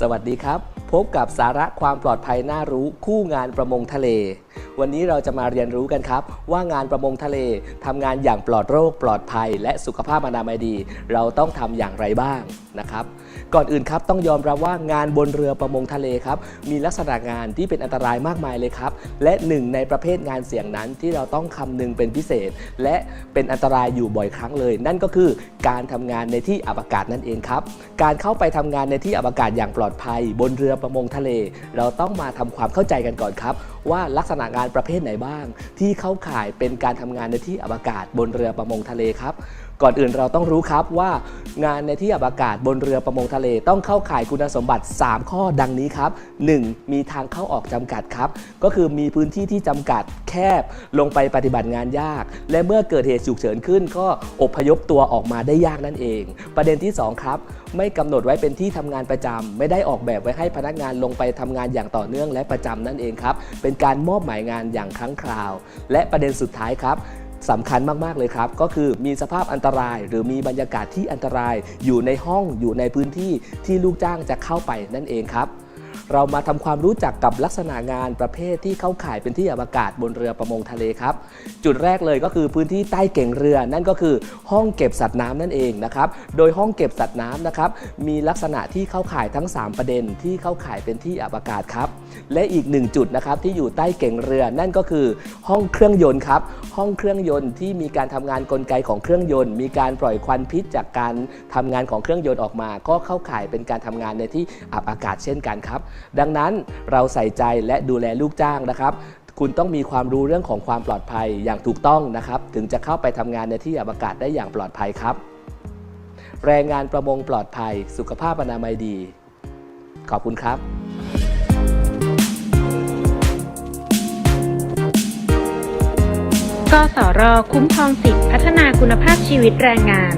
สวัสดีครับ พบกับสาระความปลอดภัยน่ารู้คู่งานประมงทะเล วันนี้เราจะมาเรียนรู้กันครับ ว่างานประมงทะเลทำงานอย่างปลอดโรคปลอดภัย และสุขภาพอนามัยดี เราต้องทำอย่างไรบ้าง นะครับก่อนอื่นครับต้องยอมรับว่างานบนเรือประมงทะเลครับมีลักษณะงานที่เป็นอันตรายมากมายเลยครับและหนึ่งในประเภทงานเสี่ยงนั้นที่เราต้องคำนึงเป็นพิเศษ และเป็นอันตรายอยู่บ่อยครั้งเลย นั่นก็คือการทำงานในที่อับอากาศนั่นเองครับการเข้าไปทำงานในที่อับอากาศอย่างปลอดภัย บนเรือประมงทะเล เราต้องมาทำความเข้าใจกันก่อนครับว่าลักษณะงานประเภทไหนบ้าง ที่เข้าข่ายเป็นการทำงานในที่อับอากาศบนเรือประมงทะเลครับก่อนอื่นเราต้องรู้ครับว่างานในที่อับอากาศบนเรือประมงทะเลต้องเข้าข่ายคุณสมบัติ 3 ข้อดังนี้ครับ 1. มีทางเข้าออกจำกัดครับ ก็คือมีพื้นที่ที่จำกัดแคบลงไปปฏิบัติงานยาก และเมื่อเกิดเหตุฉุกเฉินขึ้น ก็อพยพตัวออกมาได้ยากนั่นเอง ประเด็นที่ 2 ครับ ไม่กำหนดไว้เป็นที่ทำงานประจำไม่ได้ออกแบบไว้ให้พนักงานลงไปทำงานอย่างต่อเนื่องและประจำนั่นเองครับเป็นการมอบหมายงานอย่างครั้งคราว และประเด็นสุดท้ายครับ สำคัญมากๆเลยครับ ก็คือมีสภาพอันตราย หรือมีบรรยากาศที่อันตราย อยู่ในห้องอยู่ในพื้นที่ที่ลูกจ้างจะเข้าไปนั่นเองครับ เรามาทำความรู้จักกับลักษณะงานประเภทที่เข้าข่ายเป็นที่อากาศบนเรือประมงทะเลครับ จุดแรกเลยก็คือพื้นที่ใต้เก่งเรือ นั่นก็คือห้องเก็บสัตว์น้ำนั่นเองนะครับ โดยห้องเก็บสัตว์น้ำนะครับมีลักษณะที่เข้าข่ายทั้ง 3 ประเด็นที่เข้าข่ายเป็นที่อับอากาศครับ และอีกหนึ่งจุดนะครับที่อยู่ใต้เก่งเรือ นั่นก็คือห้องเครื่องยนต์ครับ ห้องเครื่องยนต์ที่มีการทำงานกลไกของเครื่องยนต์ มีการปล่อยควันพิษจากการทำงานของเครื่องยนต์ออกมา ก็เข้าข่ายเป็นการทำงานในที่อับอากาศเช่นกันครับดังนั้นเราใส่ใจและดูแลลูกจ้างนะครับ คุณต้องมีความรู้เรื่องของความปลอดภัยอย่างถูกต้องนะครับ ถึงจะเข้าไปทำงานในที่อับอากาศได้อย่างปลอดภัยครับ แรงงานประมงปลอดภัย สุขภาพอนามัยดี ขอบคุณครับกสรคุ้มครองสิทธิพัฒนาคุณภาพชีวิตแรงงาน